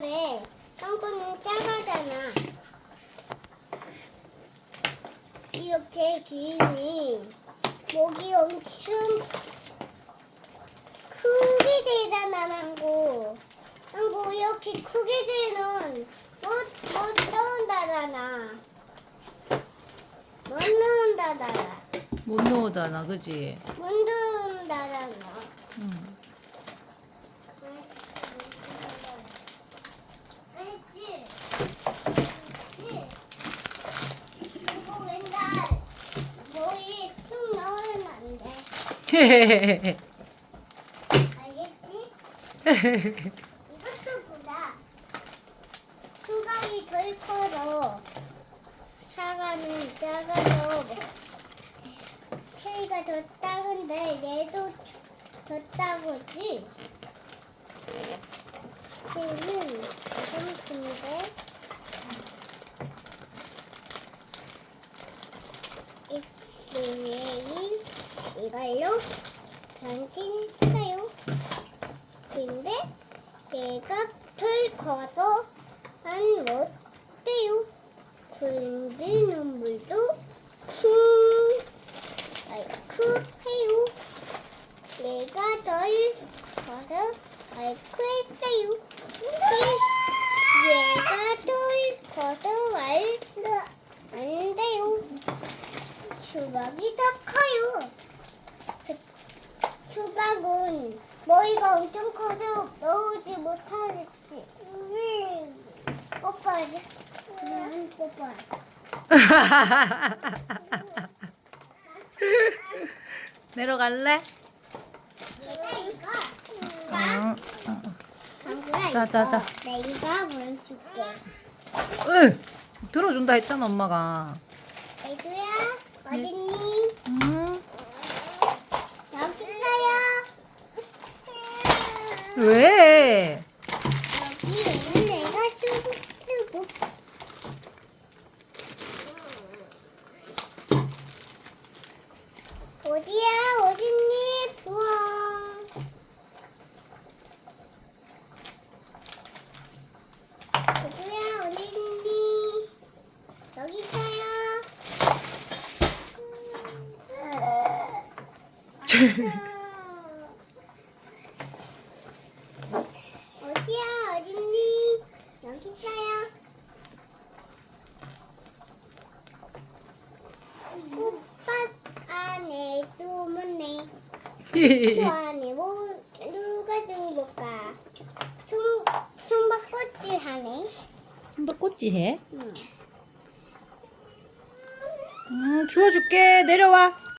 네, 땅콩은 작아잖아. 이렇게 기운이 목이 엄청 크게 되잖아, 고 망고 이렇게 크게 되는 못, 못 넣는다잖아. 못 넣는다잖아. 못 넣어다나 그지? 못 넣는다잖아. 응. 알겠지? 이것도 보다. 수박이 덜 커서 사과는 작아서 케이가 더 작은데 얘도 더 작았지? 얘는 좀 큰데 이스메인 이걸로 변신했어요. 근데 얘가 덜 커서 안 못돼요. 근데 눈물도 쿵 아이쿠 해요. 얘가 덜 커서 아이쿠 했어요. 얘- 얘가 덜 커서 말안 돼요. 수박이 더 커요. 그 수박은 머리가 엄청 커서 넣지 못하겠지. 뽀뽀하지? 응, 뽀뽀. 내려갈래? 내가 이거. 응. 응. 방구야, 자, 자, 이거 자. 내가 보여줄게. 으! 들어준다 했잖아 엄마가. 애두야, 어딨니? 응. 여기 있어요. 왜? 여기 내가 수북수북. 어디야? 어딨니? 부엉. 애두야, 어딨니? 여기 있어요. 어디야? 어딨니? 여기 있어요. 꽃밭 안에 숨었네. 그 안에 뭐 누가 숨을까? 숨 숨바꽃질 하네. 숨바꽃질 해? 응. 응, 주워줄게. 내려와.